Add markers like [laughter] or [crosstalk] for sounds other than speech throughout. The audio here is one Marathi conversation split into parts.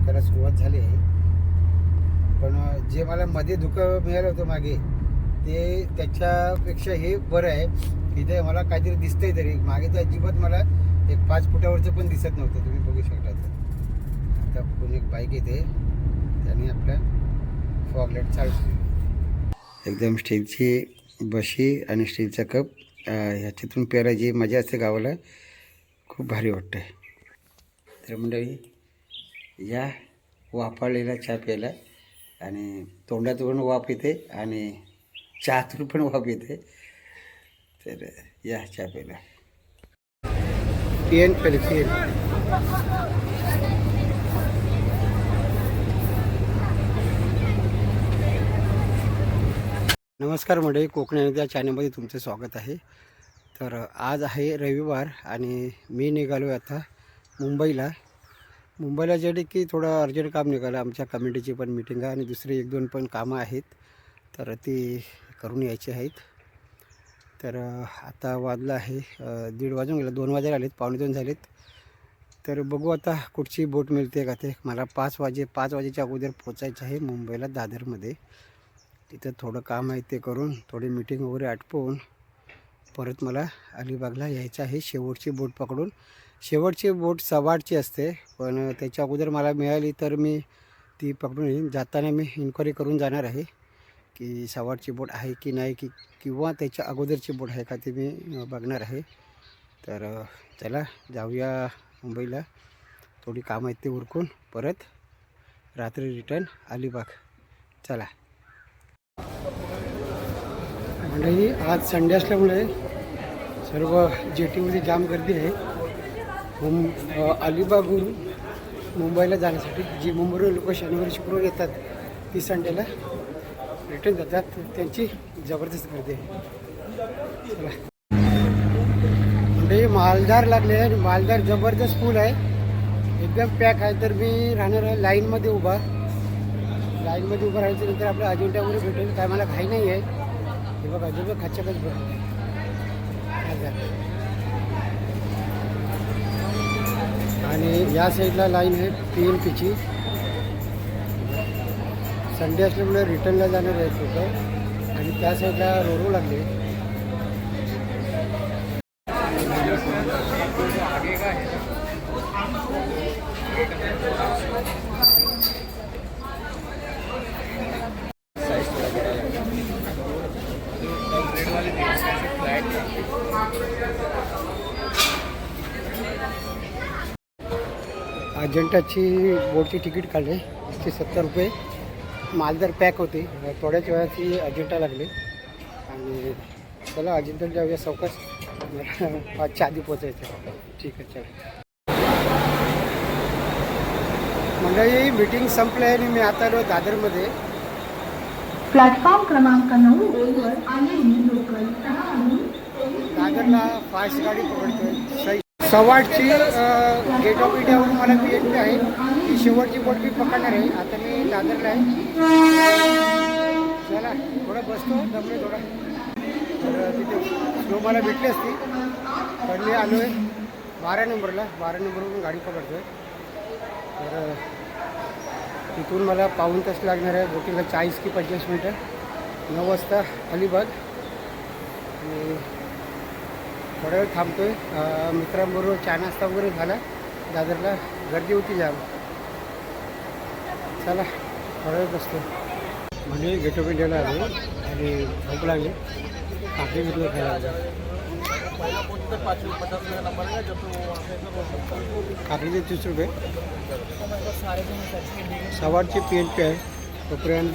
दुखायला सुरुवात झाली आहे. पण जे मला मध्ये दुखं मिळालं होतं मागे ते त्याच्यापेक्षा हे बरं आहे. इथे मला काहीतरी दिसतंय तरी. मागे तर अजिबात मला एक पाच फुटावरचं पण दिसत नव्हतं. तुम्ही बघू शकता. तर. आता कोणी एक बाईक येते. त्याने आपलं फॉगलेट चालू एकदम स्टीलची बशी आणि स्टीलचा कप ह्याच्यातून प्यायला मजा असते गावाला खूप भारी वाटते तर मंडळी या वाफाळलेला चहा प्यायला आणि तोंडातून पण वाफ येते आणि चहातून पण वाफ येते. तर या चहा प्यायला पिएन पेल पिएन नमस्कार मंडळी कोकणी या चॅनलमध्ये तुमचं स्वागत आहे. तर आज आहे रविवार आणि मी निघालो आहे आता मुंबईला. मुंबईला जे की थोडं अर्जंट काम निघालं आमच्या कमिटीची पण मिटिंग आहे आणि दुसरी एक दोन पण कामं आहेत. तर ती करून यायची आहेत. तर आता वाजलं आहे दीड वाजून गेलं दोन वाजायला आलेत पावणे दोन झालेत. तर बघू आता कुठची बोट मिळते का ते. मला पाच वाजे पाच वाजेच्या अगोदर पोचायचं आहे मुंबईला दादरमध्ये. तिथं थोडं काम आहे ते करून थोडी मिटिंग वगैरे आटपून परत मला अलिबागला यायचं आहे शेवटची बोट पकडून. शेवटची बोट सवाटची असते पण त्याच्या अगोदर मला मिळाली तर मी ती पकडून येईन. जाताना मी इन्क्वायरी करून जाणार आहे की सवाटची बोट आहे की नाही की किंवा त्याच्या अगोदरची बोट आहे का ते मी बघणार आहे. तर चला जाऊया मुंबईला. थोडी कामं आहेत ते उरकून परत रात्री रिटर्न अलिबाग. चला. मंडळी आज संडे असल्यामुळे सर्व जेटीमध्ये जाम गर्दी आहे. मुं अलिबागहून मुंबईला जाण्यासाठी जी मुंबई लोक शनिवारी शुक्रवार येतात ती संडेला रिटर्न जातात त्यांची जबरदस्त गर्दी आहे. चला. म्हणजे मालदार लागले आणि मालदार जबरदस्त फुल आहे. एकदम पॅक आहे. तर मी राहणार आहे लाईनमध्ये उभा. लाईनमध्ये उभं राहायचं नंतर आपल्या अजिंठ्यामध्ये भेटेल. काय मला घाई नाही आहे हे बघा अजिंठा खच्चकच भरलं आणि या साईडला लाईन आहे पी एम पीची. संडे असल्यामुळे रिटर्नला जाणार आहे लोक आणि त्या साईडला रोरो लागले. अजंटाची बोटची तिकीट काढले. एकशे सत्तर रुपये. मालदार पॅक होती. थोड्याच वेळाची अजिंठा लागली. आणि चला अजिंठ्याला जाऊया चौकस पाचच्या [laughs] आधी पोचायचं ठीक आहे चला. मंडळी मीटिंग संपलं आहे आणि मी आता आलो दादरमध्ये. प्लॅटफॉर्म क्रमांक नऊ दादरला फास्ट गाडी पकडतोय. सव्वाटची गेट ऑफ इंडियावरून मला पी एच आहे. ती शेवटची बोट मी पकडणार आहे. आता मी दादरला आहे. चला थोडं बसतो. दमले थोडा. तर तिथे स्लो मला भेटली असती. पण मी आलो आहे बारा नंबरला. बारा नंबरवरून गाडी पकडतो आहे तर तिथून मला पाऊण तास लागणार आहे. बोटीला चाळीस की पंचवीस मिनटं. नऊ वाजता अलिबाग. आणि थोडा वेळ थांबतो आहे मित्रांबरोबर चहा नाश्ता वगैरे झाला. दादरला गर्दी होती जाम. चला थोडा वेळ बसतो. म्हणजे गेट ऑफ इंडियाला आलो. आणि झोप लागली. काकडी घेतलं खायला काकडीचे तीस रुपये. सवारची पी एन पी आहे. तोपर्यंत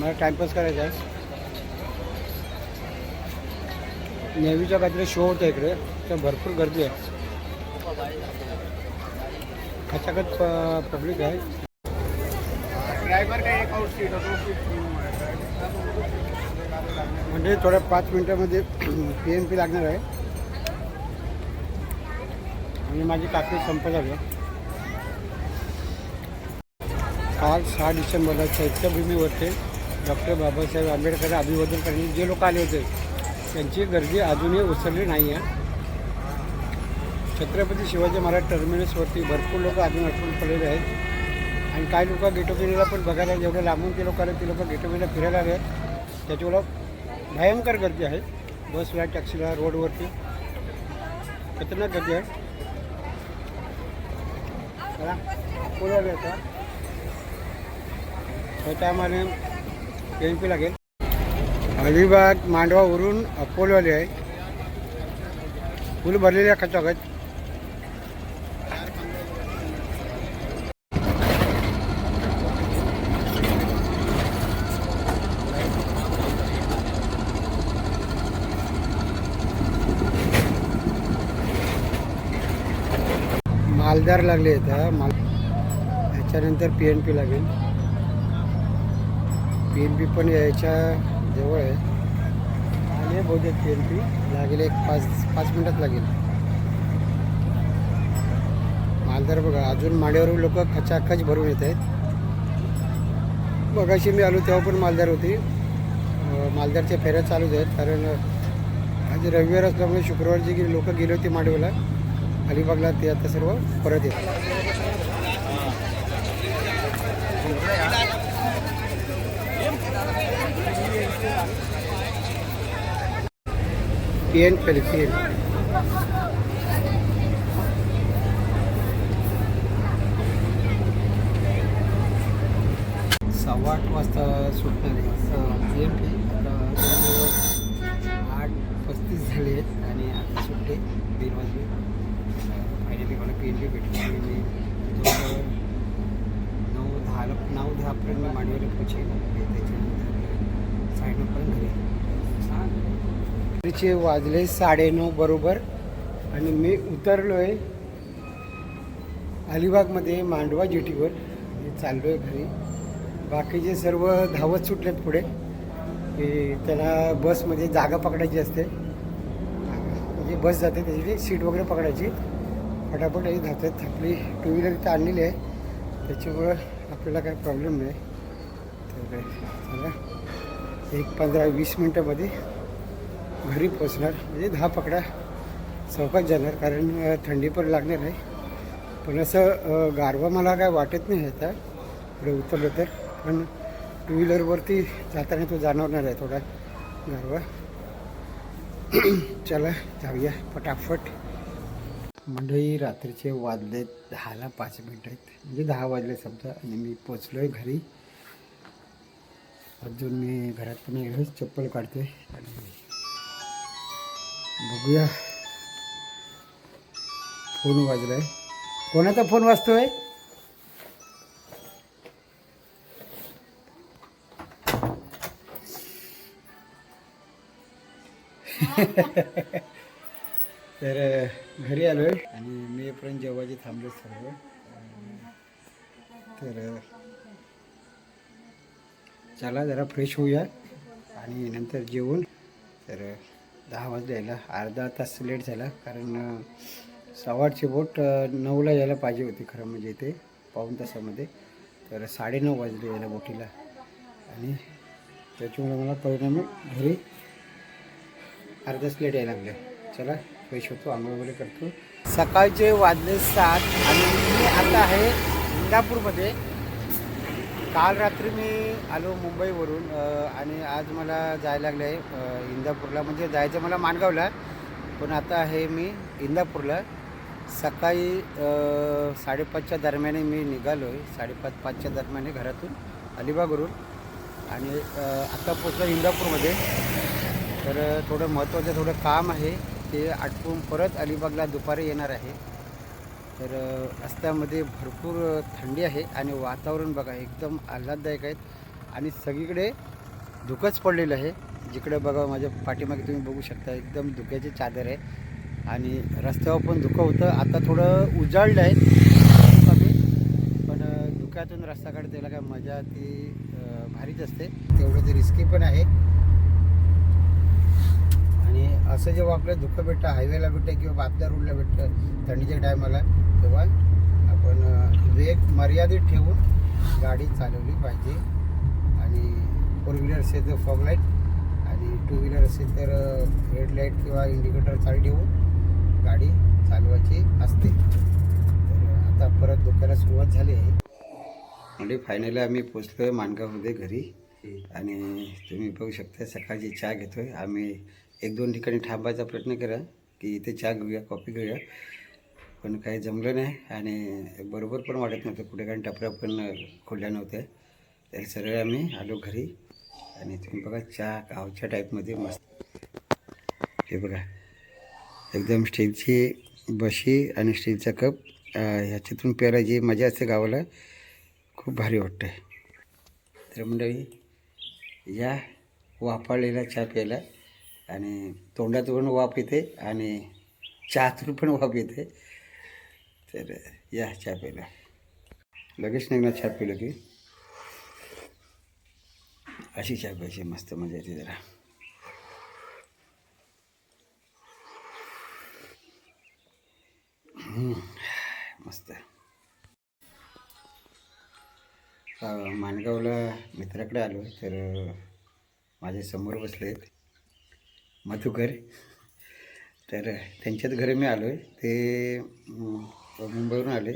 मला टाईमपास करायचा आहे. नेहमीचा काहीतरी शो होता इकडे. तर भरपूर गर्दी आहे. खचाखच पब्लिक आहे. म्हणजे थोड्या पाच मिनटामध्ये पी एन पी लागणार आहे. आणि माझी काकडी संप झाली काल सहा डिसेंबरला चैत्यभूमीवरती डॉक्टर बाबासाहेब आंबेडकर अभिवादन करण्यासाठी जे लोक आले होते त्यांची गर्दी अजूनही उसरली नाही आहे छत्रपती शिवाजी महाराज टर्मिनसवरती भरपूर लोक अजून अडकून पडलेले आहेत. आणि काही लोक गेटोबेलीला पण बघायला जेवढे लांबून ते लोक आले ते लोक गेटोबेलीला फिरायला आले. आहेत त्याच्यामुळं भयंकर गर्दी आहे. बसला टॅक्सीला रोडवरती खतरनाक गर्दी आहे. चला पुढे येतो एम पी लागेल. अलिबाग मांडवावरून अकोलवाले आहे. फुल भरलेले आहे खचाखच. मालदार लागले आहेत माल त्याच्यानंतर पी एन पी लागेल. पी एन पी पण यायच्या जवळ आहे. आले बहुतेक एन पी लागेल एक पाच पाच मिनटात लागेल. मालदार बघा अजून माड्यावर लोक खचाखच भरून येत आहेत. मगाशी मी आलो तेव्हा पण मालदार होती. मालदारच्या फेऱ्या चालूच आहेत कारण आज रविवार असल्यामुळे शुक्रवारची जी लोक गेली होती मांडवला अलिबागला ते आता सर्व परत येतात. Bien, perfil. सव्वा आठ वाजता सुटणार आहे पी पी आता आठ पस्तीस झाले आहेत आणि आता सुटले दीड वाजले फायनली मला पी एन पी भेटली मी नऊ दहा नऊ दहापर्यंत मी मांडवीला पोचेल त्याच्या त्याच्यानंतर साडेनऊपर्यंत घरी रात्रीचे वाजले साडेनऊ बरोबर आणि मी उतरलो आहे अलिबागमध्ये मांडवा जेटीवर. आणि चाललो आहे घरी बाकीचे सर्व धावत सुटलेत पुढे की त्याला बसमध्ये जागा पकडायची असते. म्हणजे बस जाते त्याची सीट वगैरे पकडायची. फटाफट ही धावतात. आपली टू व्हीलर इथं आणलेली आहे. त्याच्यामुळं आपल्याला काही प्रॉब्लेम नाही. तर चला. एक पंधरा वीस मिनटामध्ये घरी पोचणार म्हणजे दहा पकडा चौकात जाणार कारण थंडी पण लागणार आहे. पण असं गारवा मला काय वाटत नाही आता. पुढे उतरलं तर. पण टू व्हीलरवरती जाताना तो जाणवणार आहे थोडा गारवा. [clears throat] चला जाऊया पटाफट मंडळी रात्रीचे वाजले दहाला पाच मिनटं आहेत. म्हणजे दहा वाजले समजा आणि मी पोचलो आहे घरी. अजून मी घरात पण एकच चप्पल काढतोय. आणि बघूया. फोन वाजलाय. कोणाचा फोन वाजतोय? [laughs] तर घरी आलो आहे आणि मी जेव्हा जे थांबले सर्व तर चला जरा फ्रेश होऊया. आणि नंतर जेवून तर दहा वाजले यायला अर्धा तास लेट झाला कारण सवारची बोट नऊला यायला पाहिजे होती खरं म्हणजे इथे पाऊण तासामध्ये. तर साडेनऊ वाजले यायला बोटीला. आणि त्याच्यामुळे मला परिणामी घरी अर्धाच लेट यायला लागले. चला फ्रेश होतो आंघोळ वगैरे करतो. सकाळचे वाजले सात आणि मी आता आहे इंदापूरमध्ये. काल रात्री मी आलो मुंबईवरून आणि आज मला जायला लागलं आहे इंदापूरला. म्हणजे जायचं मला माणगावला पण आता आहे मी इंदापूरला. सकाळी साडेपाचच्या दरम्याने मी निघालो आहे साडेपाच पाचच्या दरम्याने घरातून अलिबागवरून. आणि आत्ता आता पोचलो इंदापूरमध्ये. तर थोडं महत्त्वाचं थोडं काम आहे ते आटपून परत अलिबागला दुपारी येणार आहे. तर रस्त्यामध्ये भरपूर थंडी आहे आणि वातावरण बघा एकदम आल्हाददायक आहेत आणि सगळीकडे धुकंच पडलेलं आहे. जिकडे बघा माझ्या पाठीमागे तुम्ही बघू शकता एकदम धुक्याची चादर आहे आणि रस्त्यावर पण धुकं होतं. आता थोडं उजाळलं आहे. कमी पण धुक्यातून रस्ता काढतायला काय मजा ती भारीच असते. तेवढं ते रिस्की पण आहे. आणि असं जेव्हा आपलं दुःख भेटतं हायवेला भेटतं किंवा बातल्या रोडला भेटतं थंडीच्या टायमाला तेव्हा आपण अ, वेग मर्यादित ठेवून गाडी चालवली पाहिजे. आणि फोर व्हीलर असेल तर फॉग लाइट आणि टू व्हीलर असेल तर हेडलाईट किंवा इंडिकेटर चालू ठेवून गाडी चालवायची असते. तर आता परत दुखायला सुरुवात झाली आहे. म्हणजे फायनली आम्ही पोचलो आहे माणगावमध्ये घरी. आणि तुम्ही बघू शकता सकाळची चहा घेतो आहे आम्ही एक दोन ठिकाणी थांबायचा प्रयत्न करा की इथे चहा घेऊया कॉफी घेऊया. पण काही जमलं नाही आणि बरोबर पण वाटत नव्हतं. कुठे काही टपऱ्या पण खोल्या नव्हत्या. तर सरळ आम्ही आलो घरी आणि तुम्ही बघा चहा गावच्या टाईपमध्ये मस्त. हे बघा. एकदम स्टीलची बशी आणि स्टीलचा कप ह्याच्यातून प्यायला जी मजा असते गावाला खूप भारी वाटतं तर मंडळी या वाफाळलेला चहा प्यायला आणि तोंडातून वाफ येते आणि चहातून पण वाफ येते. तर या चहा लगेच निघणार छाप पिलं की? अशी छाप प्यायची मस्त मजा येते जरा. मस्त. माणगावला मित्राकडे आलो तर माझे माझ्यासमोर बसले आहेत मधुकर. तर त्यांच्यात घरी मी आलो आहे ते मुंबईवरून आले.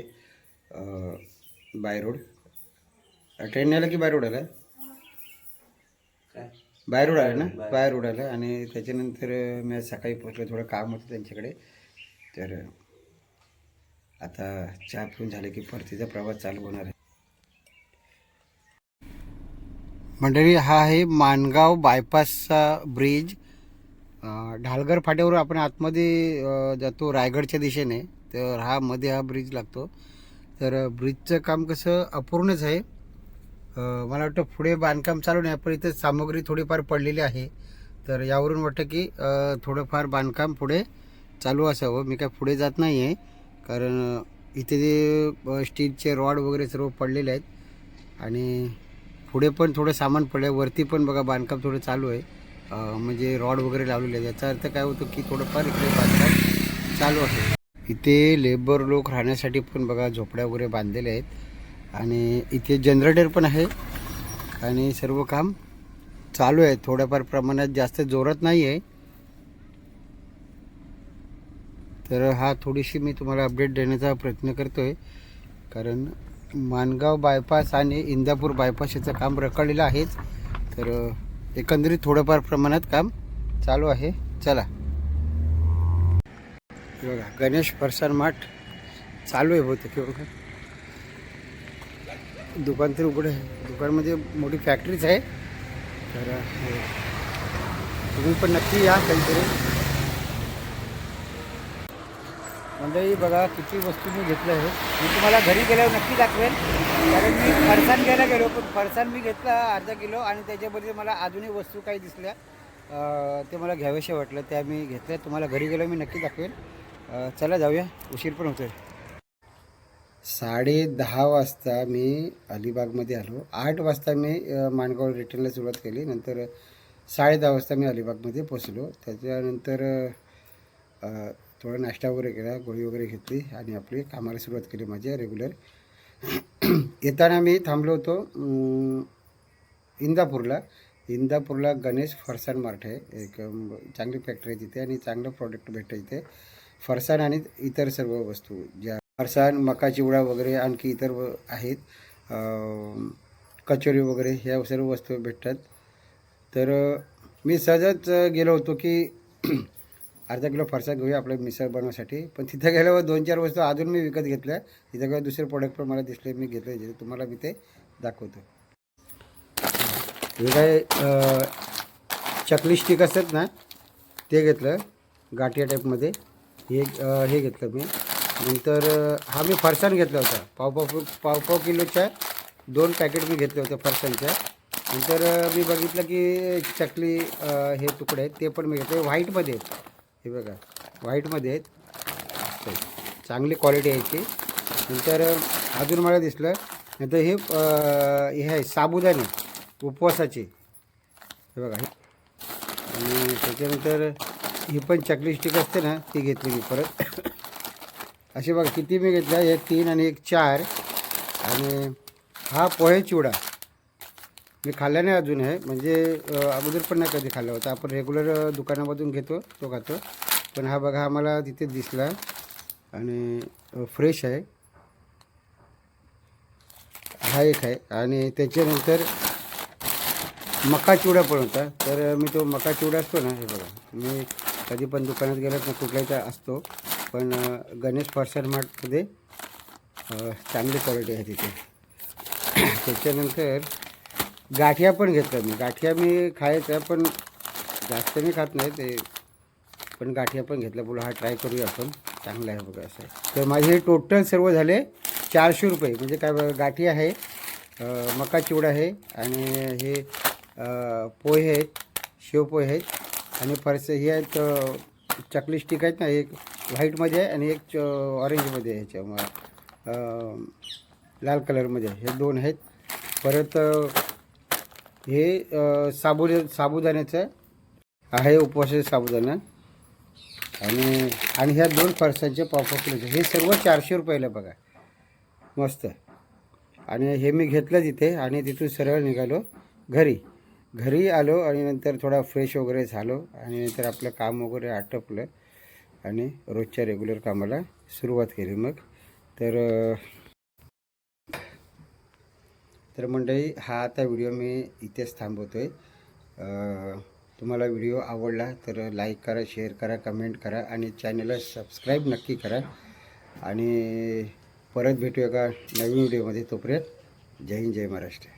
By road. ट्रेनने आलं की बाय रोड आला? बाय रोड आला ना? बाय रोड आला आणि त्याच्यानंतर मी आज सकाळी पोचलो थोडं काम होतं त्यांच्याकडे. तर आता चहा पिऊन झाले की परतीचा प्रवास चालू होणार आहे. मंडळी हा आहे माणगाव बायपासचा ब्रिज. ढालगर फाट्यावर आपण आतमध्ये जातो रायगडच्या दिशेने. तर हा मध्ये हा ब्रिज लागतो. तर ब्रिजचं काम कसं अपूर्णच आहे. मला वाटतं पुढे बांधकाम चालू नाही पण इथं सामग्री थोडीफार पडलेली आहे. तर यावरून वाटतं की थोडंफार बांधकाम पुढे चालू असावं. मी काय पुढे जात नाही आहे कारण इथे जे स्टीलचे रॉड वगैरे सर्व पडलेले आहेत. आणि पुढे पण थोडं सामान पडलं आहे वरती पण बघा बांधकाम थोडं चालू आहे. म्हणजे रॉड वगैरे लावलेले आहेत. याचा अर्थ काय होतो की थोडंफार इकडे बांधकाम चालू आहे. इथे लेबर लोक राहण्यासाठी पण बघा झोपड्या वगैरे बांधलेल्या आहेत. आणि इथे जनरेटर पण आहे. आणि सर्व काम चालू आहे. थोड्याफार प्रमाणात जास्त जोरात नाही आहे तर हा थोडीशी मी तुम्हाला अपडेट देण्याचा प्रयत्न करतो आहे कारण माणगाव बायपास आणि इंदापूर बायपास याचं काम रखडलेलं आहेच. तर एकंदरीत थोडंफार प्रमाणात काम चालू आहे. चला. बघा गणेश फरसाण माठ चालू आहे बहुतेक हे बघा. दुकान तर उघडं आहे. दुकानमध्ये मोठी फॅक्टरीच आहे. तर तुम्ही पण नक्की या काहीतरी. म्हणजे मंडळी बघा किती वस्तू मी घेतलं आहे मी तुम्हाला घरी गेल्यावर नक्की दाखवेल कारण मी फरसाण घ्यायला गेलो पण फरसाण मी घेतला अर्धा किलो आणि त्याच्यामध्ये मला अजूनही वस्तू काही दिसल्या. ते मला घ्यावेसे वाटलं त्या मी घेतल्या. तुम्हाला घरी गेलो मी नक्की दाखवेल चला जाऊया. उशीर पण होतोय. साडे दहा वाजता मी अलिबागमध्ये आलो. आठ वाजता मी माणगाव रिटर्नला सुरुवात केली. नंतर साडे दहा वाजता मी अलिबागमध्ये पोचलो त्याच्यानंतर थोडा नाश्ता वगैरे केला गोळी वगैरे घेतली आणि आपली कामाला सुरुवात केली माझ्या रेग्युलर [clears throat] येताना मी थांबलो होतो इंदापूरला. इंदापूरला गणेश फरसाण मार्ट आहे. एक चांगली फॅक्टरी आहे तिथे आणि चांगलं प्रॉडक्ट भेटतं इथे. फरसाण आणि इतर सर्व वस्तू ज्या फरसाण मका चिवडा वगैरे आणखी इतर आहेत. कचोरी वगैरे ह्या सर्व वस्तू भेटतात. तर मी सहजच गेलो होतो की [clears throat] अर्धा किलो फरसा घेऊया आपल्या मिसळ बनवण्यासाठी. पण तिथं गेल्यावर दोन चार वस्तू अजून मी विकत घेतल्या. तिथे काय दुसरे प्रोडक्ट पण मला दिसले मी घेतले जे तुम्हाला मी ते दाखवतो. हे काय चकली स्टिक असतात ना ते घेतलं गाठिया टाईपमध्ये हे हे घेतलं मी. नंतर हा मी फरसाण घेतला होता. पाव पाव पाव पाव किलोच्या दोन पॅकेट मी घेतले होते फरसाणच्या. नंतर मी बघितलं की चकली हे तुकडे आहेत ते पण मी घेतले. व्हाईटमध्ये आहेत. हे बघा व्हाईटमध्ये आहेत. चांगली क्वालिटी आहे ती. नंतर अजून मला दिसलं नंतर हे हे आहे साबुदाणे उपवासाचे. हे बघा. आणि त्याच्यानंतर ही पण चकली स्टिक असते ना ती घेतली मी परत. असे बघा किती मी घेतल्या? एक तीन आणि एक चार. आणि हा पोहे चिवडा. मी खाल्ला नाही अजून आहे म्हणजे अगोदर पण नाही कधी खाल्ला होता. आपण रेग्युलर दुकानामधून घेतो तो खातो. पण हा बघा आम्हाला तिथे दिसला. आणि फ्रेश आहे. हा एक आहे. आणि त्याच्यानंतर मका चिवडा पण होता. तर मी तो मका चिवडा असतो ना हे बघा. मी कधी पण दुकानात गेलं तर कुठल्याही असतो. पण गणेश फरसाण मार्टमध्ये चांगली क्वालिटी आहे तिथे. त्याच्यानंतर गाठिया पण घेतल्या मी गाठिया मी खायचं पण जास्त मी खात नाही. ते पण गाठिया पण घेतल्या. बोला हा ट्राय करूया आपण. चांगला आहे बघा असं तर माझे टोटल सर्व झाले चारशे रुपये. म्हणजे काय गाठी आहे मका चिवडा आहे आणि हे पोहे आहेत शेवपोहे आहेत. आणि फरस हे आहेत चकली स्टिक आहेत ना एक व्हाईटमध्ये आहे आणि एक च- ऑरेंजमध्ये आहे ह्याच्या लाल कलरमध्ये हे दोन आहेत. परत हे साबु साबुदाण्याचं आहे उपवासाचे साबुदाणा. आणि आणि ह्या दोन फरसांचे पावपाकुलेचे हे सर्व चारशे रुपयाला बघा. मस्त. आणि हे मी घेतलं तिथे आणि तिथून सरळ निघालो घरी. घरी आलो आणि नंतर थोडा फ्रेश वगैरे झालो आणि नंतर आपलं काम वगैरे आटपलं आणि रोजच्या रेग्युलर कामाला सुरुवात केली मग. तर तर मंडळी हा आता व्हिडिओ मी इथेच थांबवतो आहे तुम्हाला व्हिडिओ आवडला तर लाईक करा शेअर करा कमेंट करा आणि चॅनलला सबस्क्राईब नक्की करा. आणि परत भेटूया का नवीन व्हिडिओमध्ये तोपर्यंत जय हिंद जय महाराष्ट्र.